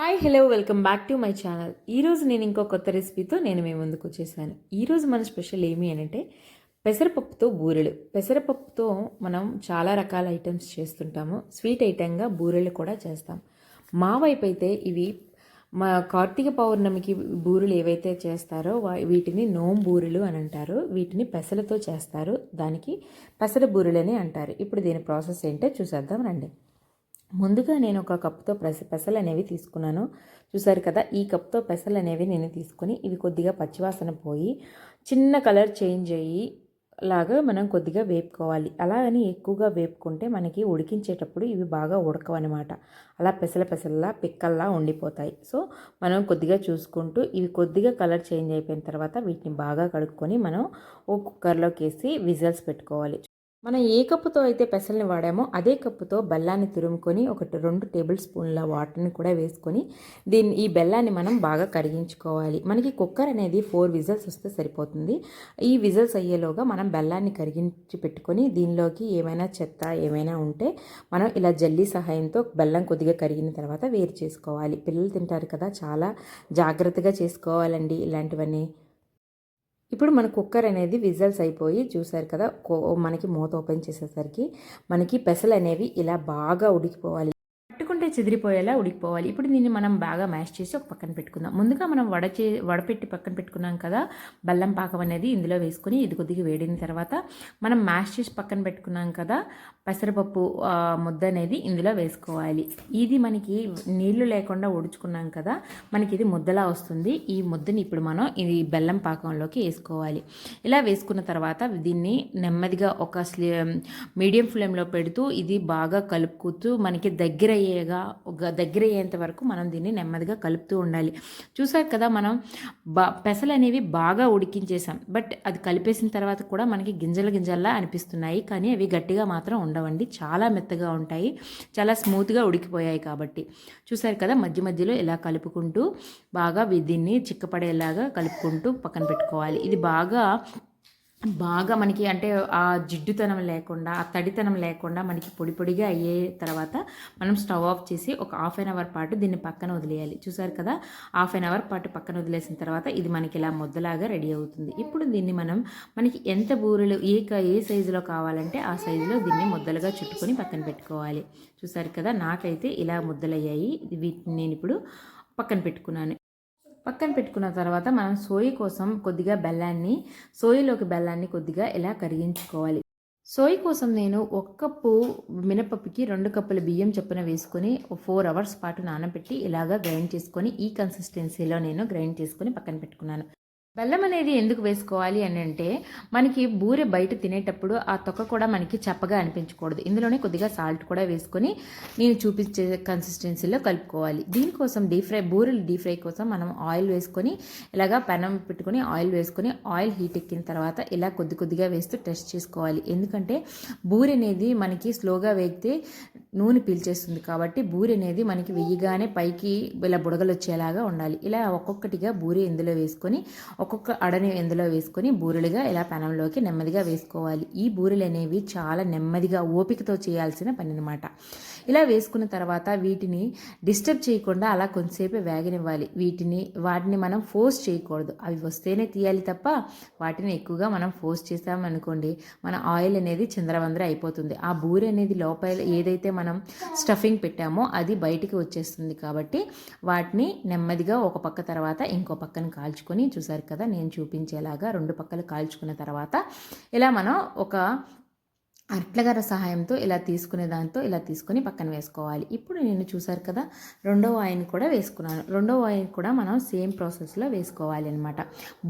Hi hello welcome back to my channel ఈరోజు నేను ఇంకో కొత్త రెసిపీతో నేను మీ ముందుకు వచ్చేసాను. ఈరోజు మన స్పెషల్ ఏమి అని అంటే పెసరపప్పుతో బూరెలు. పెసరపప్పుతో మనం చాలా రకాల ఐటమ్స్ చేస్తుంటాము. స్వీట్ ఐటెంగా బూరెలు కూడా చేస్తాం. మా వైపు అయితే ఇవి మా కార్తీక పౌర్ణమికి బూరెలు ఏవైతే చేస్తారో వీటిని నోం బూరెలు అని అంటారు. వీటిని పెసలతో చేస్తారు. దానికి పెసర బూరెలని అంటారు. ఇప్పుడు దీని ప్రాసెస్ ఏంటో చూసేద్దాం రండి. ముందుగా నేను ఒక కప్తో పెస పెసలు అనేవి తీసుకున్నాను. చూసారు కదా ఈ కప్తో పెసలు అనేవి నేను తీసుకొని ఇవి కొద్దిగా పచ్చివాసన పోయి చిన్న కలర్ చేంజ్ అయ్యి లాగా మనం కొద్దిగా వేపుకోవాలి. అలా అని ఎక్కువగా వేపుకుంటే మనకి ఉడికించేటప్పుడు ఇవి బాగా ఉడకవన్నమాట అలా పెసల పెసల్లా పిక్కల్లా ఉండిపోతాయి. సో మనం కొద్దిగా చూసుకుంటూ ఇవి కొద్దిగా కలర్ చేంజ్ అయిపోయిన తర్వాత వీటిని బాగా కడుక్కొని మనం ఓ కుక్కర్లోకి వేసి విజల్స్ పెట్టుకోవాలి. మనం ఏ కప్పుతో అయితే పెసల్ని వాడామో అదే కప్పుతో బెల్లాన్ని తురుముకొని ఒకటి రెండు టేబుల్ స్పూన్ల వాటర్ని కూడా వేసుకొని దీన్ని ఈ బెల్లాన్ని మనం బాగా కరిగించుకోవాలి. మనకి కుక్కర్ అనేది ఫోర్ విజల్స్ వస్తే సరిపోతుంది. ఈ విజల్స్ అయ్యేలోగా మనం బెల్లాన్ని కరిగించి పెట్టుకొని దీనిలోకి ఏమైనా చెత్త ఏమైనా ఉంటే మనం ఇలా జల్లీ సహాయంతో బెల్లం కొద్దిగా కరిగిన తర్వాత వేరు చేసుకోవాలి. పిల్లలు తింటారు కదా చాలా జాగ్రత్తగా చేసుకోవాలండి ఇలాంటివన్నీ. ఇప్పుడు మన కుక్కర్ అనేది విజల్స్ అయిపోయి చూసారు కదా మనకి మూత ఓపెన్ చేసేసరికి మనకి పెసలు అనేవి ఇలా బాగా ఉడికిపోవాలి. చెదిరిపోయేలా ఉడికిపోవాలి. ఇప్పుడు దీన్ని మనం బాగా మ్యాష్ చేసి ఒక పక్కన పెట్టుకుందాం. ముందుగా మనం వడ చే వడపెట్టి పక్కన పెట్టుకున్నాం కదా బెల్లం పాకం అనేది ఇందులో వేసుకొని ఇది కొద్దిగా వేడిన తర్వాత మనం మ్యాష్ చేసి పక్కన పెట్టుకున్నాం కదా పెసరపప్పు ముద్ద అనేది ఇందులో వేసుకోవాలి. ఇది మనకి నీళ్ళు లేకుండా ఉడుచుకున్నాం కదా మనకి ఇది ముద్దలా వస్తుంది. ఈ ముద్దని ఇప్పుడు మనం ఇది బెల్లం పాకంలోకి వేసుకోవాలి. ఇలా వేసుకున్న తర్వాత దీన్ని నెమ్మదిగా ఒక మీడియం ఫ్లేమ్లో పెడుతూ ఇది బాగా కలుపుకుతూ మనకి దగ్గర అయ్యేగా ఒక దగ్గర అయ్యేంత వరకు మనం దీన్ని నెమ్మదిగా కలుపుతూ ఉండాలి. చూసారు కదా మనం బా పెసలు అనేవి బాగా ఉడికించేసాం. బట్ అది కలిపేసిన తర్వాత కూడా మనకి గింజల గింజల్లా అనిపిస్తున్నాయి. కానీ అవి గట్టిగా మాత్రం ఉండవండి. చాలా మెత్తగా ఉంటాయి. చాలా స్మూత్గా ఉడికిపోయాయి కాబట్టి. చూసారు కదా మధ్య మధ్యలో ఇలా కలుపుకుంటూ బాగా దీన్ని చిక్కపడేలాగా కలుపుకుంటూ పక్కన పెట్టుకోవాలి. ఇది బాగా బాగా మనకి అంటే ఆ జిడ్డుతనం లేకుండా ఆ తడితనం లేకుండా మనకి పొడి పొడిగా అయ్యే తర్వాత మనం స్టవ్ ఆఫ్ చేసి ఒక హాఫ్ అన్ అవర్ పాటు దీన్ని పక్కన వదిలేయాలి. చూసారు కదా? హాఫ్ అన్ అవర్ పాటు పక్కన వదిలేసిన తర్వాత ఇది మనకి ఇలా ముద్దలాగా రెడీ అవుతుంది. ఇప్పుడు దీన్ని మనం మనకి ఎంత బూరెలు ఏ ఏ సైజులో కావాలంటే ఆ సైజులో దీన్ని ముద్దలుగా చుట్టుకొని పక్కన పెట్టుకోవాలి. చూసారు కదా? నాకైతే ఇలా ముద్దలయ్యాయి. వీటిని నేను ఇప్పుడు పక్కన పెట్టుకున్నాను. పక్కన పెట్టుకున్న తర్వాత మనం సోయి కోసం కొద్దిగా బెల్లాన్ని సోయిలోకి బెల్లాన్ని కొద్దిగా ఇలా కరిగించుకోవాలి. సోయి కోసం నేను ఒక కప్పు మినపప్పుకి రెండు కప్పుల బియ్యం చొప్పున వేసుకొని ఫోర్ అవర్స్ పాటు నానబెట్టి ఇలాగా గ్రైండ్ చేసుకొని ఈ కన్సిస్టెన్సీలో నేను గ్రైండ్ చేసుకొని పక్కన పెట్టుకున్నాను. బెల్లం అనేది ఎందుకు వేసుకోవాలి అని అంటే మనకి బూరె బయట తినేటప్పుడు ఆ తొక్క కూడా మనకి చప్పగా అనిపించకూడదు. ఇందులోనే కొద్దిగా సాల్ట్ కూడా వేసుకొని నేను చూపించే కన్సిస్టెన్సీలో కలుపుకోవాలి. దీనికోసం డీప్ ఫ్రై బూరెలు డీప్ ఫ్రై కోసం మనం ఆయిల్ వేసుకొని ఇలాగా పెనం పెట్టుకొని ఆయిల్ వేసుకొని ఆయిల్ హీట్ ఎక్కిన తర్వాత ఇలా కొద్ది కొద్దిగా వేస్తూ టెస్ట్ చేసుకోవాలి. ఎందుకంటే బూరె అనేది మనకి స్లోగా వేగితే నూనె పీల్చేస్తుంది కాబట్టి బూరె అనేది మనకి వెయ్యగానే పైకి ఇలా బుడగలు వచ్చేలాగా ఉండాలి. ఇలా ఒక్కొక్కటిగా బూరె ఇందులో వేసుకొని ఒక్కొక్క అడని ఇందులో వేసుకొని బూరెలుగా ఇలా పెనంలోకి నెమ్మదిగా వేసుకోవాలి. ఈ బూరెలు అనేవి చాలా నెమ్మదిగా ఓపికతో చేయాల్సిన పని అనమాట ఇలా వేసుకున్న తర్వాత వీటిని డిస్టర్బ్ చేయకుండా అలా కొంతసేపు వేగనివ్వాలి. వీటిని వాటిని మనం ఫోర్స్ చేయకూడదు. అవి వస్తేనే తీయాలి తప్ప వాటిని ఎక్కువగా మనం ఫోర్స్ చేసామనుకోండి మన ఆయిల్ అనేది చిందరవందర అయిపోతుంది. ఆ బూరె అనేది లోపల ఏదైతే మనం స్టఫింగ్ పెట్టామో అది బయటికి వచ్చేస్తుంది కాబట్టి వాటిని నెమ్మదిగా ఒక పక్క తర్వాత ఇంకో పక్కన కాల్చుకొని చూసారు కదా నేను చూపించేలాగా రెండు పక్కలు కాల్చుకున్న తర్వాత ఇలా మనం ఒక అట్లగర సహాయంతో ఇలా తీసుకునే దాంతో ఇలా తీసుకొని పక్కన వేసుకోవాలి. ఇప్పుడు నేను చూసారు కదా రెండవ ఆయిన్ కూడా వేసుకున్నాను. రెండవ ఆయిన్ కూడా మనం సేమ్ ప్రాసెస్లో వేసుకోవాలి అనమాట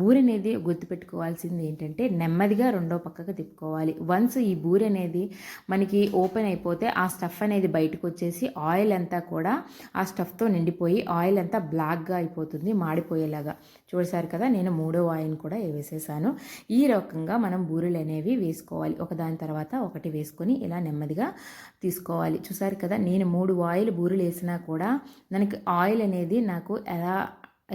బూరి అనేది గుర్తుపెట్టుకోవాల్సింది ఏంటంటే నెమ్మదిగా రెండో పక్కకు తిప్పుకోవాలి. వన్స్ ఈ బూరె అనేది మనకి ఓపెన్ అయిపోతే ఆ స్టఫ్ అనేది బయటకు వచ్చేసి ఆయిల్ అంతా కూడా ఆ స్టఫ్తో నిండిపోయి ఆయిల్ అంతా బ్లాక్గా అయిపోతుంది మాడిపోయేలాగా. చూసారు కదా నేను మూడో ఆయిన్ కూడా వేసేసాను. ఈ రకంగా మనం బూరెలు అనేవి వేసుకోవాలి. ఒకదాని తర్వాత ఒకటి వేసుకొని ఇలా నెమ్మదిగా తీసుకోవాలి. చూసారు కదా నేను మూడు ఆయిల్ బూరెలు వేసినా కూడా మనకి ఆయిల్ అనేది నాకు ఎలా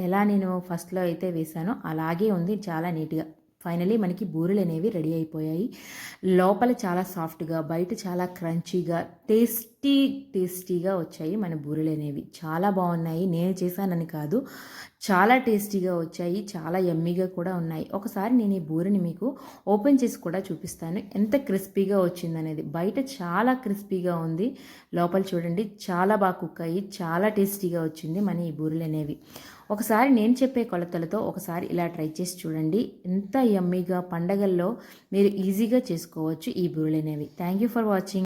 ఎలా నేను ఫస్ట్లో అయితే వేసానో అలాగే ఉంది చాలా నీట్గా. ఫైనలీ మనకి బూరెలు అనేవి రెడీ అయిపోయాయి. లోపల చాలా సాఫ్ట్గా బయట చాలా క్రంచీగా టేస్ట్ టేస్టీ టేస్టీగా వచ్చాయి మన బూరెలు అనేవి. చాలా బాగున్నాయి. నేను చేశానని కాదు. చాలా టేస్టీగా వచ్చాయి. చాలా ఎమ్మీగా కూడా ఉన్నాయి. ఒకసారి నేను ఈ బూరెని మీకు ఓపెన్ చేసి కూడా చూపిస్తాను. ఎంత క్రిస్పీగా వచ్చిందనేది. బయట చాలా క్రిస్పీగా ఉంది. లోపల చూడండి. చాలా బాగా కుక్ అయ్యి చాలా టేస్టీగా వచ్చింది మన ఈ బూరెలు అనేవి. ఒకసారి నేను చెప్పే కొలతలతో ఒకసారి ఇలా ట్రై చేసి చూడండి. ఎంత ఎమ్మీగా పండగల్లో మీరు ఈజీగా చేసుకోవచ్చు ఈ బూరెలు అనేవి. Thank you for watching.